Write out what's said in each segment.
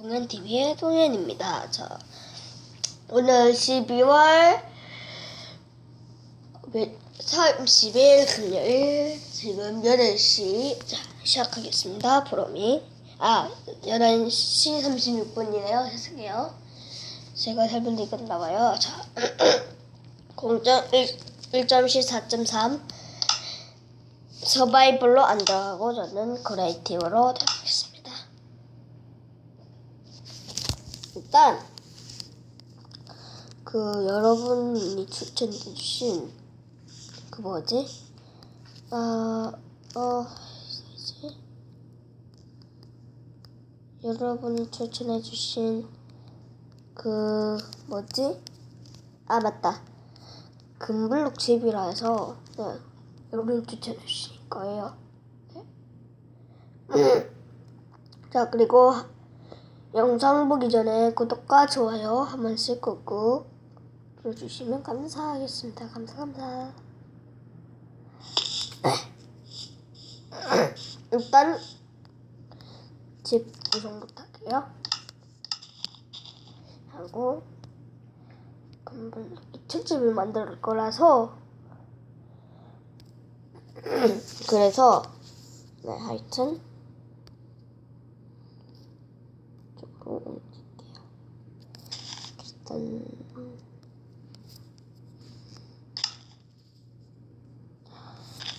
동현TV의 동현입니다. 자, 오늘 12월 30일 금요일 지금 8시 자, 시작하겠습니다. 프로미 아 11시 36분이네요. 죄송해요. 제가 읽었나 봐요. 자, 0.1.14.3 서바이벌로 안 들어가고 저는 크리에이티브로 들어가겠습니다. 일단 그 여러분이 추천해주신 그 뭐지? 아, 어, 뭐지? 여러분이 추천해주신 그 뭐지? 아 맞다. 금블록 집이라 해서 네, 여러분이 추천해주신 거예요. 네? 자 그리고 영상 보기 전에 구독과 좋아요 한 번씩 꾹꾹 눌러주시면 감사하겠습니다. 감사 감사. 일단 집 구성부터 할게요. 하고 금방 2층 집을 만들 거라서 그래서 네 하여튼 쪽으로 옮길게요. 일단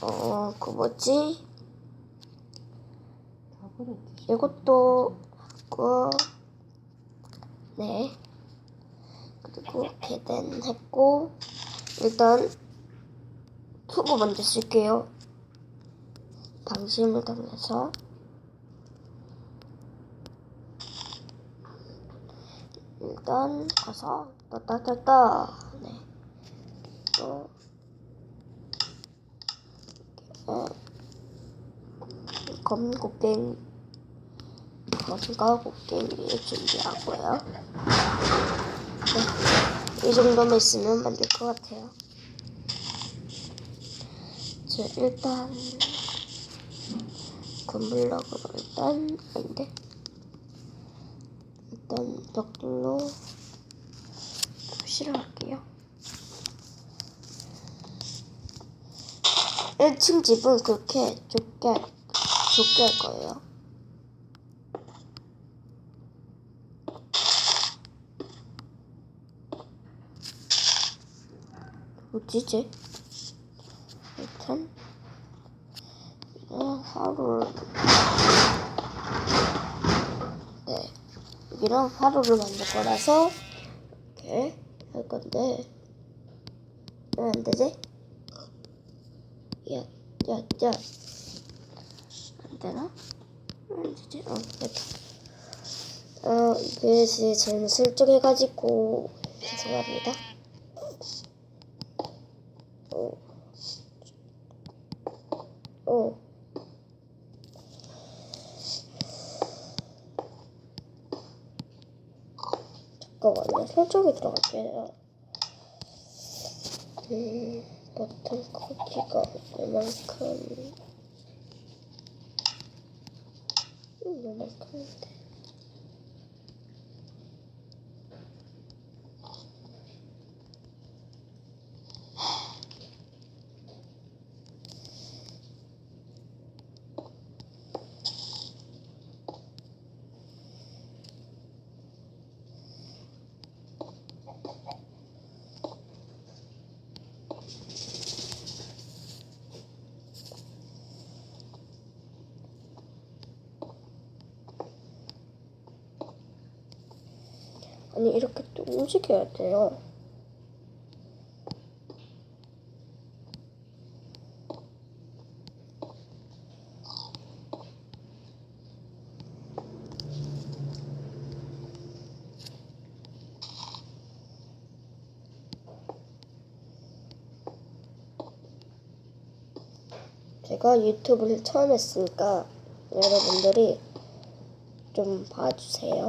어, 그 뭐지? 이것도 하고 네 그리고 계단 했고 일단 투구 먼저 쓸게요. 방심을 당해서 일단 가서 따따따따 네. 또 어, 검곡갱 검과 곡갱이 준비하고요. 네. 이 정도만 있으면 만들 것 같아요. 자, 일단 금블럭으로 일단 아닌데 일단 벽돌로 표시를 할게요. 1층 집은 그렇게 좁게 할, 좁게 할 거예요. 쟤? 일단, 이런 화로를, 네. 여기랑 화로를 만들 거라서, 이렇게 할 건데, 왜 안 되지? 야, 야, 야. 안 되나? 안 되지? 어, 됐다. 어, 이게 제 잘못 설정해가지고, 죄송합니다. 어. 어. 잠깐만요. 설정에 들어갈게요. 음, 버튼 크기가 이만큼. 음, 이만큼 아니, 이렇게 또 움직여야 돼요. 제가 유튜브를 처음 했으니까 여러분들이 좀 봐주세요.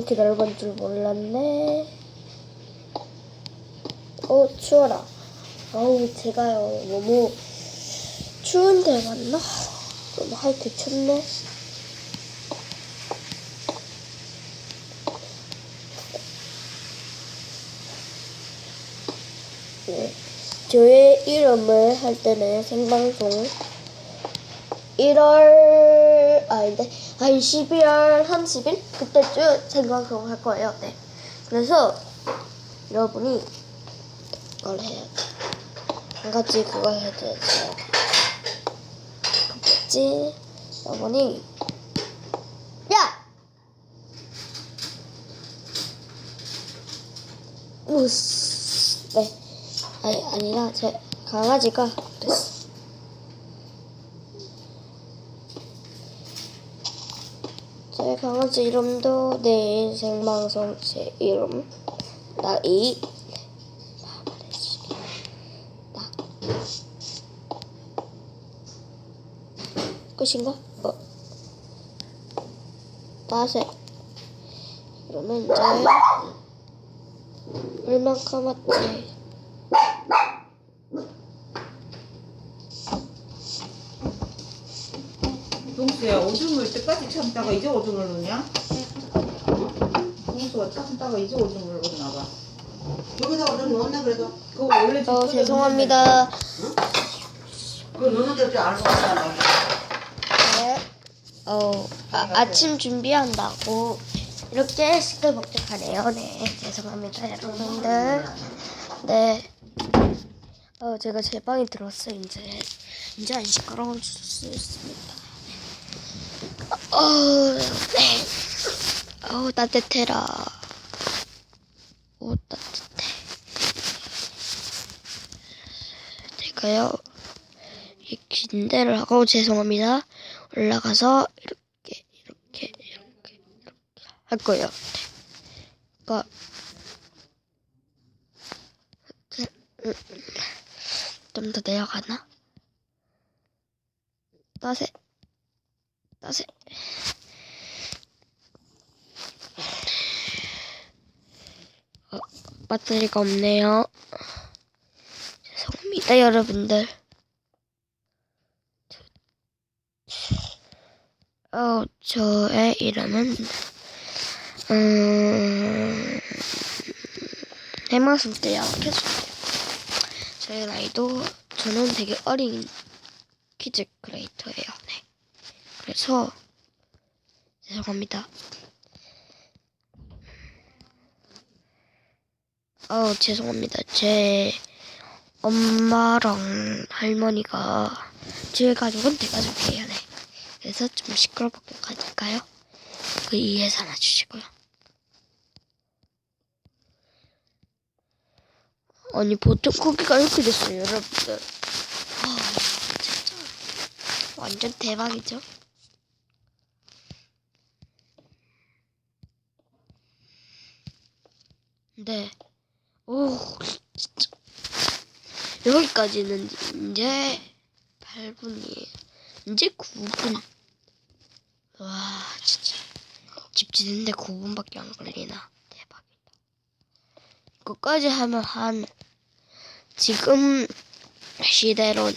이렇게 넓은 줄 몰랐네. 어, 추워라. 아우, 제가요, 너무 추운데 맞나? 좀 하이트 춥네. 네. 저의 이름을 할 때는 생방송 1월 아닌데 한 12월 30일 그때쯤 생방송 할 거예요. 네. 그래서 여러분이 그걸 해야 돼. 한 가지 그걸 해야 돼. 그겠지 여러분이 야! 우스 네. 아니 아니라 제 강아지가 그랬어. 제 강아지 이름도 내 생방송 제 이름. 나이. 나. 끝인가? 어. 나세 그러면 이제 얼마 감았지? 동수야 오줌을 때까지 참다가 이제 오줌을 넣냐? 동수가 참다가 이제 오줌을 넣나 봐. 여기다가 좀 넣었네 그래도 그거 원래 어 죄송합니다. 그거 넣는데 좀 알고 있잖아 네. 어, 아, 아침 준비한다고 이렇게 시끌벅적하네요. 네, 죄송합니다, 여러분들. 네. 어, 제가 제 방에 들어왔어요, 이제. 이제 안 시끄러울 수 있습니다. 어, 네. 어우, 따뜻해라. 오, 따뜻해. 제가요, 이 긴대를 하고 죄송합니다. 올라가서 이렇게 이렇게 이렇게 이렇게 할 거예요. 네. 그러니까 좀 더 내려가나? 따세 따세 어, 배터리가 없네요. 죄송합니다, 여러분들. 어, 저의 이름은, 음, 해마술 때 약속했어요. 저의 나이도, 저는 되게 어린 키즈 크리에이터예요. 네. 그래서, 죄송합니다. 어, 죄송합니다. 제 엄마랑 할머니가, 제 가족은 대가족 이에요. 네. 그래서 좀 시끄럽게 가니까요. 그 이해 삼아 주시고요. 아니 보통 크기가 이렇게 됐어요, 여러분들. 와, 진짜 완전 대박이죠. 네. 오, 진짜. 여기까지는 이제 8분이에요. 이제 9분. 와, 진짜. 집 짓는데 9분밖에 안 걸리나. 대박이다. 이거까지 하면 한, 지금 시대로는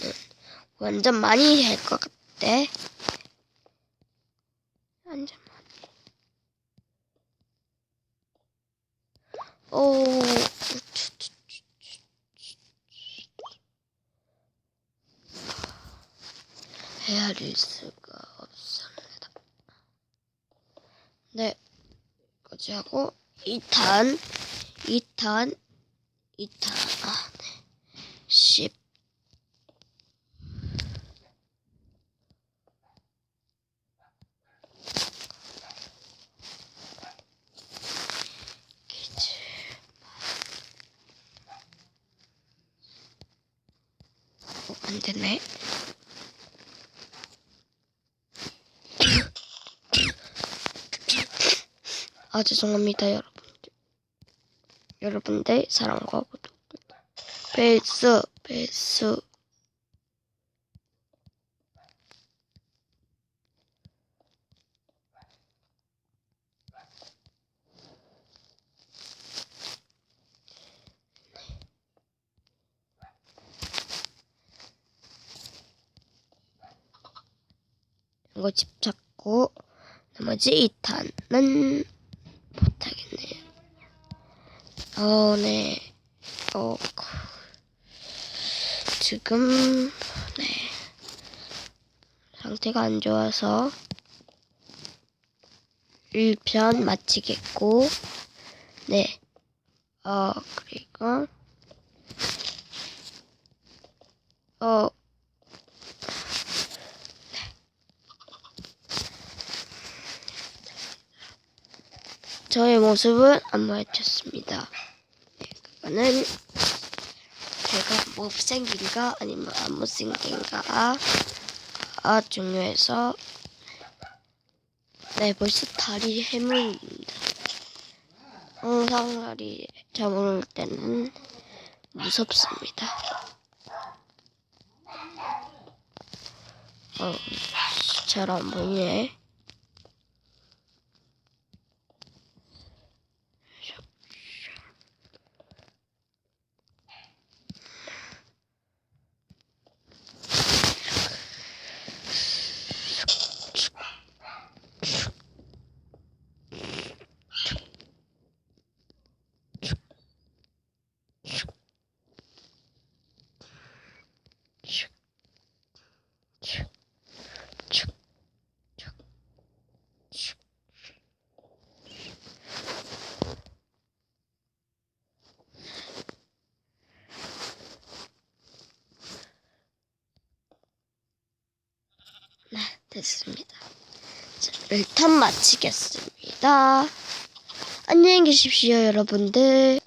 완전 많이 할것 같아. 완전 추, 헤아릴 수가 없습니다. 네, 까지 하고 2탄, 2탄, 2탄, 안 되네. 아 죄송합니다 여러분들. 여러분들 사랑과 구독. 베이스 베이스. 거집 잡고 나머지 2탄은 못하겠네요. 어, 네. 어, 그, 지금, 네. 상태가 안 좋아서 1편 마치겠고, 네. 어, 그리고, 어, 저의 모습은 안 보여줬습니다. 네, 그거는 제가 못생긴가 아니면 안 못생긴가 아 중요해서 네 벌써 다리 해물입니다. 항상 다리 잡을 때는 무섭습니다. 어, 잘 안 보이네. 네, 됐습니다. 자, 일단 마치겠습니다. 안녕히 계십시오, 여러분들.